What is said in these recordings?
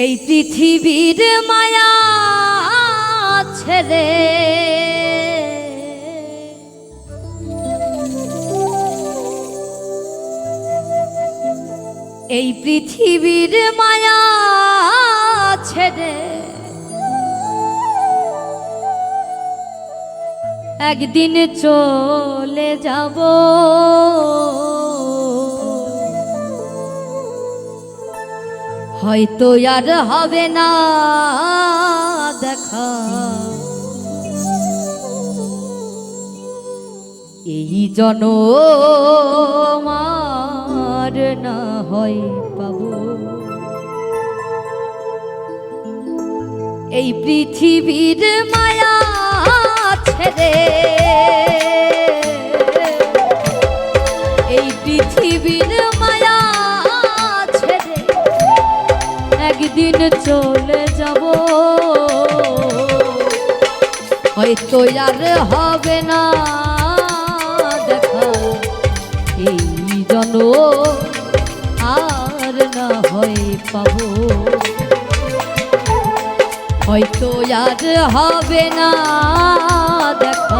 এই পৃথিবীর মায়া ছেড়ে এই পৃথিবীর মায়া ছেড়ে একদিন চলে যাব হয়তো আর হবে না, দেখা। এই জন মার না হয় পাবো। এই পৃথিবীর মায়া ছেড়ে। এই পৃথিবীর একদিন চলে যাব। হয়তো আর হবে না দেখা, এই জন আর না হয় পাবো। হয়তো আর হবে না দেখা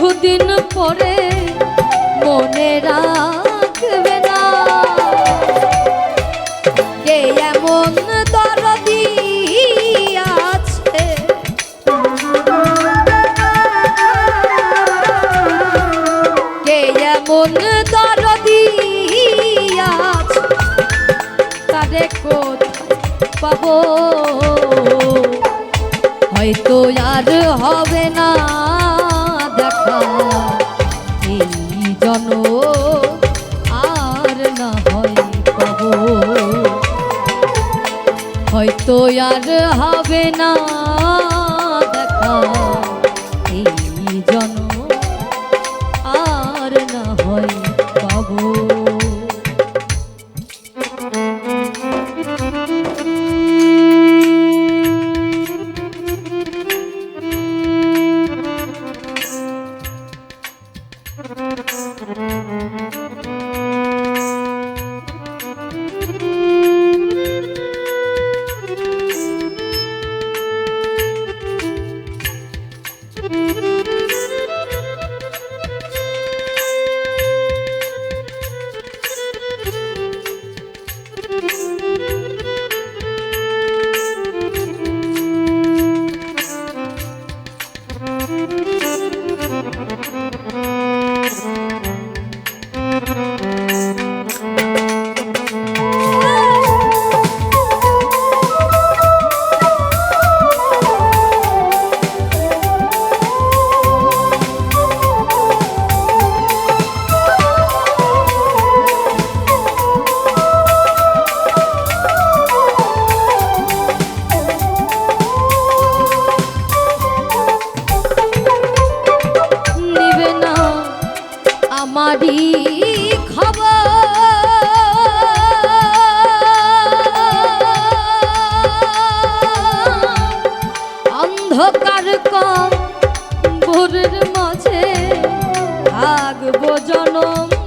দুদিন পরে মনে রাখবে না। কে এমন দরদি আছে? কে এমন দরদি আছে? তারে কোথায় পাবো? হয়তো আর হবে না। আর হবে না দেখা। এই আর না হয় পাবো তোমারই খবর। অন্ধকার কম ভোরের মাঝে থাকব জনম।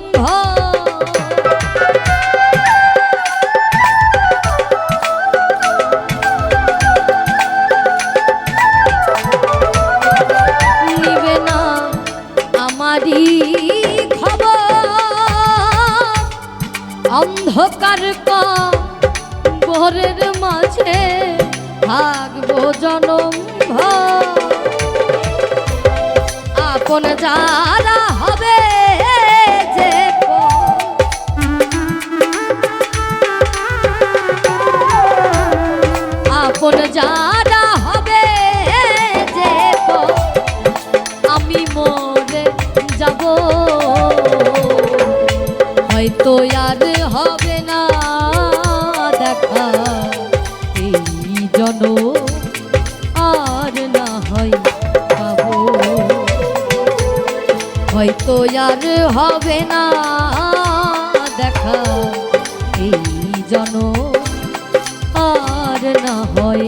ভর। আপন যারা হবে হয়তো আর হবে না। দেখা এই জন আর না হয়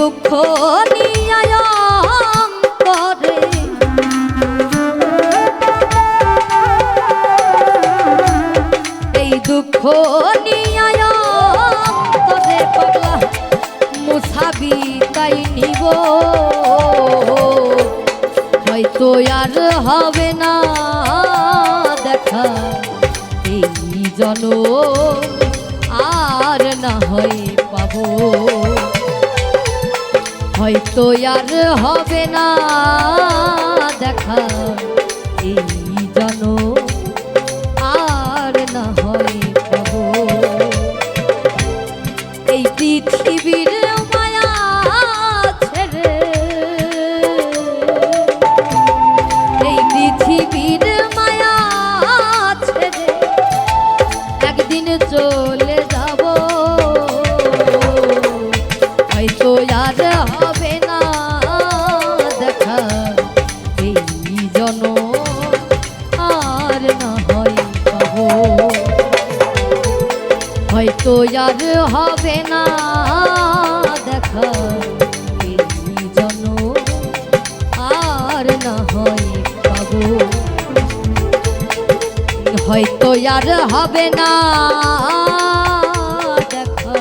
দুঃখ নিয়ে করে এই দুঃখ নিয়ে করে পাগলা মুসাবি তাই নিব। হয়তো আর হবে না দেখা, এই জন আর না হয় পাবো। হয়তো আর হবে না দেখা। না দেখা জন আর না হয় পাবো হয়তো আর হবে না দেখা।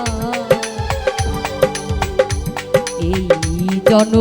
এই জন